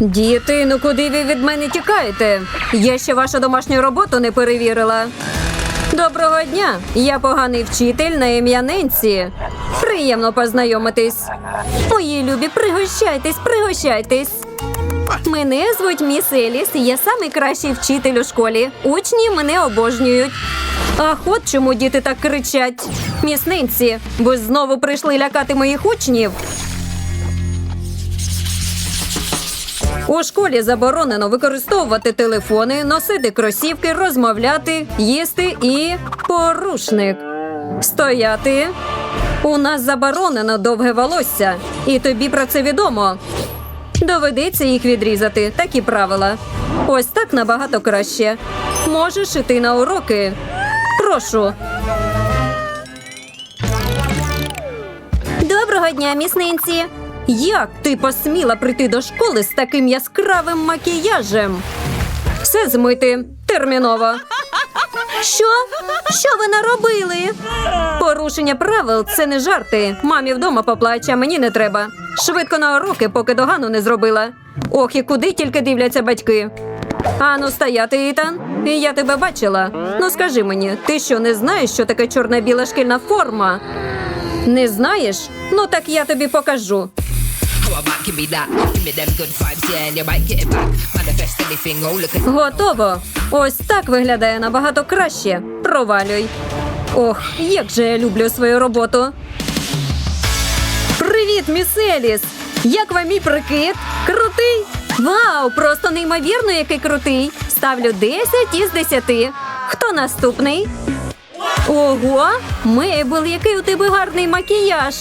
Діти, ну куди ви від мене тікаєте? Я ще вашу домашню роботу не перевірила. Доброго дня! Я поганий вчитель на ім'я Ненсі. Приємно познайомитись. Мої любі, пригощайтесь, пригощайтесь. Мене звуть міс Еліс, я найкращий вчитель у школі. Учні мене обожнюють. Ах, от чому діти так кричать. Міс Ненсі, ви знову прийшли лякати моїх учнів. У школі заборонено використовувати телефони, носити кросівки, розмовляти, їсти і порушник. Стояти. У нас заборонено довге волосся, і тобі про це відомо. Доведеться їх відрізати. Такі правила. Ось так набагато краще. Можеш іти на уроки. Прошу. Доброго дня, міснинці. Як ти посміла прийти до школи з таким яскравим макіяжем? Все змити терміново. Що? Що ви наробили? Порушення правил це не жарти. Мамі вдома поплаче, а мені не треба. Швидко на уроки, поки догану не зробила. Ох, і куди тільки дивляться батьки. Ану, стояти, Ітан. Я тебе бачила. Ну скажи мені, ти що не знаєш, що таке чорна-біла шкільна форма? Не знаєш? Ну так я тобі покажу. Oh Готово. Ось так виглядає набагато краще. Провалюй. Ох, як же я люблю свою роботу. Привіт, міс Еліс! Як вам мій прикид? Крутий? Вау, просто неймовірно, який крутий. Ставлю 10 із 10. Хто наступний? Ого, Мейбл, який у тебе гарний макіяж.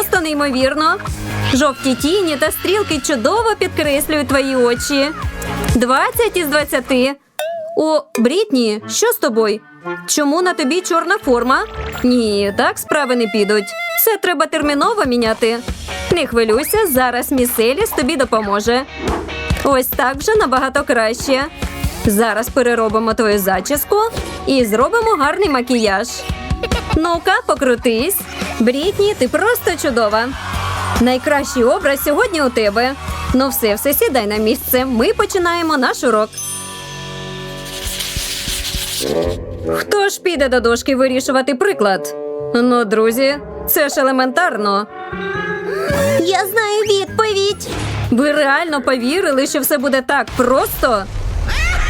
Просто неймовірно. Жовті тіні та стрілки чудово підкреслюють твої очі. 20 із 20. О, Брітні, що з тобою? Чому на тобі чорна форма? Ні, так справи не підуть. Це треба терміново міняти. Не хвилюйся, зараз міс Еліс тобі допоможе. Ось так вже набагато краще. Зараз переробимо твою зачіску і зробимо гарний макіяж. Ну-ка, покрутись. Брітні, ти просто чудова. Найкращий образ сьогодні у тебе. Ну все, все сідай на місце. Ми починаємо наш урок. Хто ж піде до дошки вирішувати приклад? Ну, друзі, це ж елементарно. Я знаю відповідь. Ви реально повірили, що все буде так просто?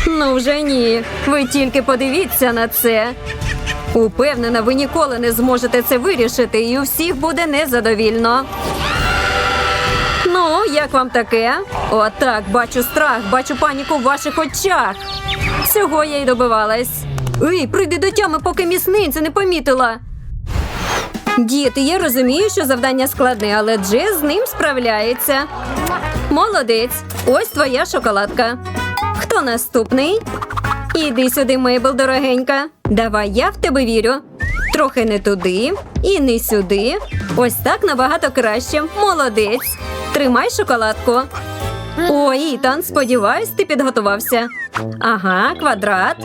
Ну вже ні. Ви тільки подивіться на це. Упевнена, ви ніколи не зможете це вирішити, і у всіх буде незадовільно. Ну, як вам таке? Отак, бачу страх, бачу паніку в ваших очах. Цього я й добивалась. Ей, прийди до тями, поки місниця не помітила. Діти, я розумію, що завдання складне, але Джес з ним справляється. Молодець. Ось твоя шоколадка. Хто наступний? Іди сюди, Мейбл, дорогенька. Давай я в тебе вірю. Трохи не туди і не сюди. Ось так набагато краще. Молодець. Тримай шоколадку. О, Ітан, сподіваюсь, ти підготувався. Ага, квадрат.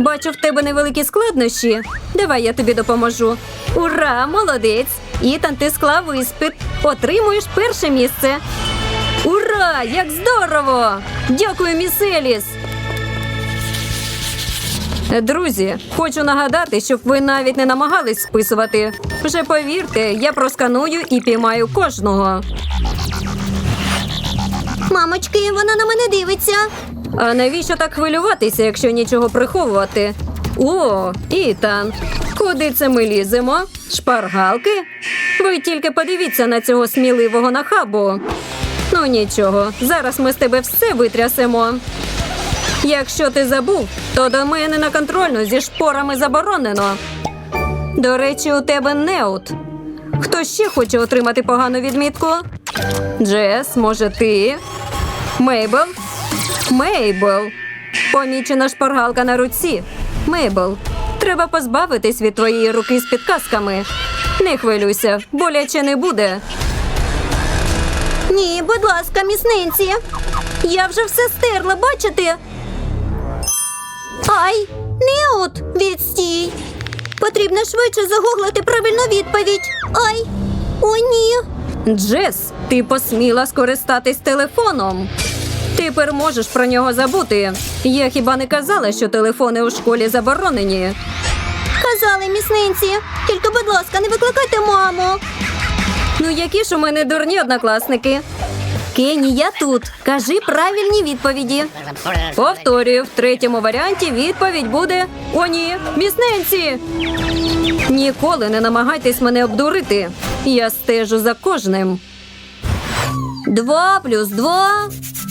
Бачу, в тебе невеликі складнощі. Давай я тобі допоможу. Ура, молодець! Ітан, ти склав іспит. Отримуєш перше місце. Ура! Як здорово! Дякую, міс Еліс! Друзі, хочу нагадати, щоб ви навіть не намагались списувати. Вже повірте, я просканую і піймаю кожного. Мамочки, вона на мене дивиться. А навіщо так хвилюватися, якщо нічого приховувати? О, Ітан, куди це ми ліземо? Шпаргалки? Ви тільки подивіться на цього сміливого нахабу. Ну нічого, зараз ми з тебе все витрясемо. Якщо ти забув, то до мене на контрольну зі шпорами заборонено. До речі, у тебе неут. Хто ще хоче отримати погану відмітку? Джес, може, ти? Мейбл? Мейбл. Помічена шпаргалка на руці. Мейбл, треба позбавитись від твоєї руки з підказками. Не хвилюйся, боляче не буде. Ні, будь ласка, міснинці. Я вже все стерла, бачите? Ай, неот, відстій. Потрібно швидше загуглити правильну відповідь. Ай, о, ні. Джес, ти посміла скористатись телефоном. Тепер можеш про нього забути. Я хіба не казала, що телефони у школі заборонені. Казали місниці. Тільки, будь ласка, не викликайте маму. Ну, які ж у мене дурні однокласники. Кені, я тут. Кажи правильні відповіді. Повторюю, в третьому варіанті відповідь буде О, ні, місненці. Ніколи не намагайтесь мене обдурити. Я стежу за кожним. Два плюс два.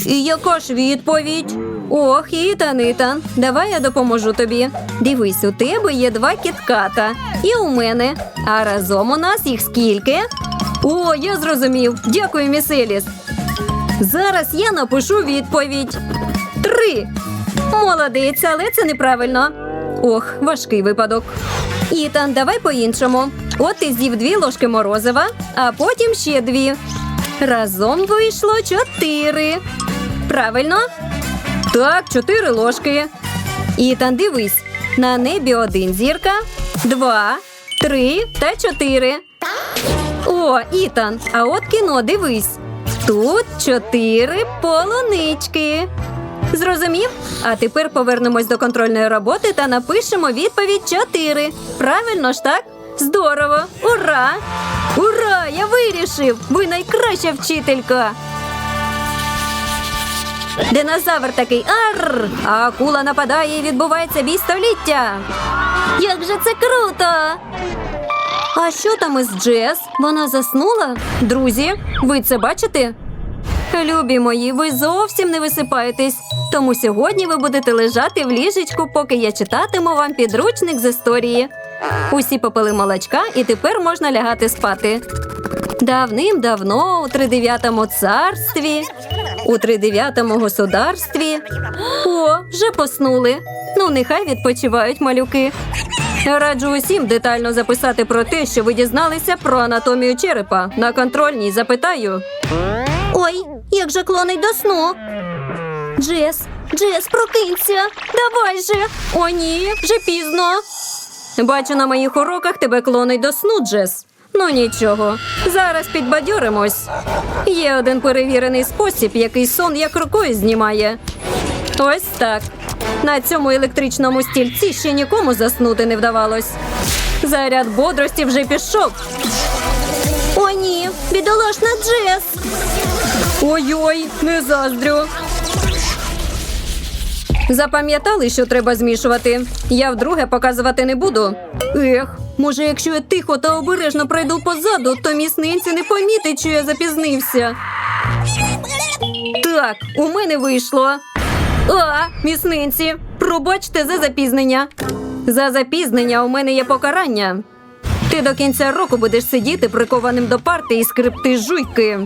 І яка ж відповідь? Ох, Ітан, Ітан, давай я допоможу тобі. Дивись, у тебе є два кітката. І у мене. А разом у нас їх скільки? О, я зрозумів. Дякую, міс Еліс. Зараз я напишу відповідь. Три. Молодець, але це неправильно. Ох, важкий випадок. Ітан, давай по-іншому. От ти з'їв дві ложки морозива, а потім ще дві. Разом вийшло чотири. Правильно? Так, чотири ложки. Ітан, дивись. На небі один зірка, два, три та чотири. О, Ітан, а от кіно дивись. Тут чотири полунички. Зрозумів? А тепер повернемось до контрольної роботи та напишемо відповідь 4. Правильно ж так? Здорово! Ура! Ура! Я вирішив! Ви найкраща вчителька! Динозавр такий арр! А акула нападає і відбувається бій століття. Як же це круто! А що там із Джес? Вона заснула? Друзі, ви це бачите? Любі мої, ви зовсім не висипаєтесь. Тому сьогодні ви будете лежати в ліжечку, поки я читатиму вам підручник з історії. Усі попили молочка, і тепер можна лягати спати. Давним-давно у тридев'ятому царстві, у тридев'ятому государстві. О, вже поснули. Ну, нехай відпочивають малюки. Раджу усім детально записати про те, що ви дізналися про анатомію черепа. На контрольній запитаю. Ой, як же клонить до сну. Джес, Джес, прокинься. Давай же! О, ні, вже пізно. Бачу, на моїх уроках тебе клонить до сну, Джес. Ну нічого, зараз підбадьоримось. Є один перевірений спосіб, який сон як рукою знімає. Ось так. На цьому електричному стільці ще нікому заснути не вдавалось. Заряд бодрості вже пішов. О, ні, бідолашна Джес. Ой-ой, не заздрю. Запам'ятали, що треба змішувати. Я вдруге показувати не буду. Ех, може, якщо я тихо та обережно пройду позаду, то міснинці не помітить, що я запізнився. Так, у мене вийшло. А, міснинці, пробачте за запізнення. За запізнення у мене є покарання. Ти до кінця року будеш сидіти прикованим до парти і скрипти жуйки.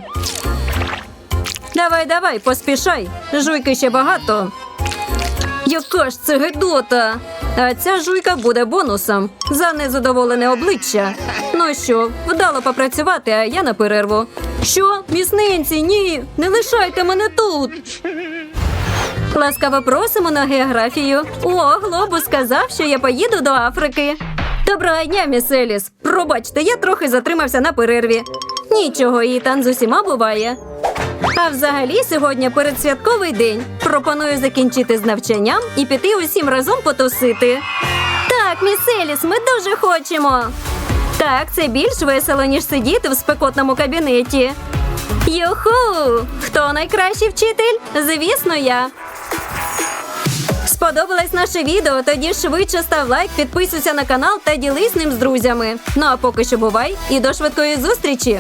Давай, давай, поспішай. Жуйки ще багато. Яка ж це гидота? А ця жуйка буде бонусом за незадоволене обличчя. Ну що, вдало попрацювати, а я на перерву. Що, міснинці, ні, не лишайте мене тут. Ласкаво просимо на географію. О, глобус сказав, що я поїду до Африки. Доброго дня, міс Еліс. Пробачте, я трохи затримався на перерві. Нічого, Ітан з усіма буває. А взагалі сьогодні передсвятковий день. Пропоную закінчити з навчанням і піти усім разом потусити. Так, міс Еліс, ми дуже хочемо. Так, це більш весело, ніж сидіти в спекотному кабінеті. Юху! Хто найкращий вчитель? Звісно, я. Сподобалось наше відео? Тоді швидше став лайк, підписуйся на канал та ділись ним з друзями. Ну а поки що бувай і до швидкої зустрічі!